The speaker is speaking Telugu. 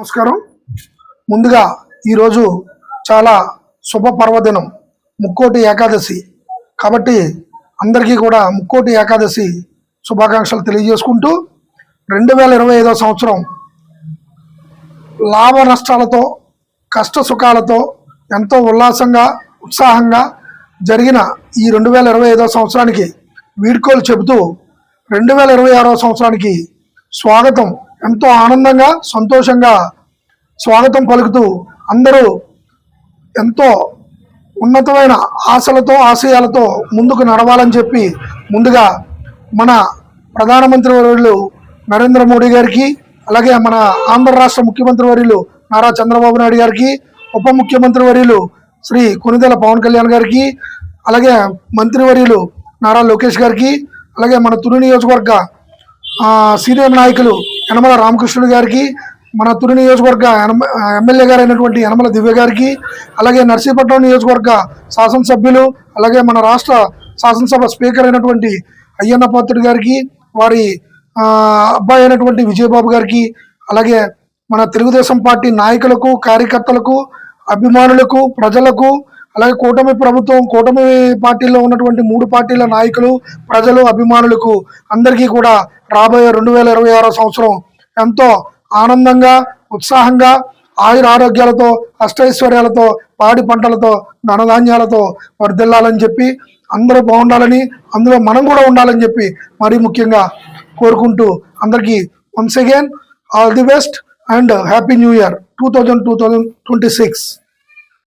నమస్కారం. ముందుగా ఈరోజు చాలా శుభ పర్వదినం ముక్కోటి ఏకాదశి. కాబట్టి అందరికీ కూడా ముక్కోటి ఏకాదశి శుభాకాంక్షలు తెలియజేసుకుంటూ రెండు వేల ఇరవై ఐదో సంవత్సరం లాభ నష్టాలతో కష్ట సుఖాలతో ఎంతో ఉల్లాసంగా ఉత్సాహంగా జరిగిన ఈ రెండు వేల ఇరవై ఐదో సంవత్సరానికి వీడ్కోలు చెబుతూ రెండు వేల ఇరవై ఆరో సంవత్సరానికి స్వాగతం ఎంతో ఆనందంగా సంతోషంగా స్వాగతం పలుకుతూ అందరూ ఎంతో ఉన్నతమైన ఆశలతో ఆశయాలతో ముందుకు నడవాలని చెప్పి ముందుగా మన ప్రధానమంత్రి వర్యులు నరేంద్ర మోడీ గారికి అలాగే మన ఆంధ్ర రాష్ట్ర ముఖ్యమంత్రి వర్యులు నారా చంద్రబాబు నాయుడు గారికి ఉప ముఖ్యమంత్రి వర్యులు శ్రీ కొనిదెల పవన్ కళ్యాణ్ గారికి అలాగే మంత్రివర్యులు నారా లోకేష్ గారికి అలాగే మన తుని నియోజకవర్గ సీనియర్ నాయకులు యనమల రామకృష్ణుడు గారికి మన తుని నియోజకవర్గ ఎమ్మెల్యే గారు అయినటువంటి యనమల దివ్య గారికి అలాగే నర్సీపట్నం నియోజకవర్గ శాసనసభ్యులు అలాగే మన రాష్ట్ర శాసనసభ స్పీకర్ అయినటువంటి అయ్యన్న పాత్రుడు గారికి వారి అబ్బాయి అయినటువంటి విజయబాబు గారికి అలాగే మన తెలుగుదేశం పార్టీ నాయకులకు కార్యకర్తలకు అభిమానులకు ప్రజలకు అలాగే కూటమి ప్రభుత్వం కూటమి పార్టీలో ఉన్నటువంటి మూడు పార్టీల నాయకులు ప్రజలు అభిమానులకు అందరికీ కూడా రాబోయే రెండు వేల ఇరవై ఆరో సంవత్సరం ఎంతో ఆనందంగా ఉత్సాహంగా ఆయుర ఆరోగ్యాలతో అష్టైశ్వర్యాలతో పాడి పంటలతో ధనధాన్యాలతో వర్ధిల్లాలని చెప్పి అందరూ బాగుండాలని అందులో మనం కూడా ఉండాలని చెప్పి మరీ ముఖ్యంగా కోరుకుంటూ అందరికీ once again all the best and happy new year two thousand two thousand twenty six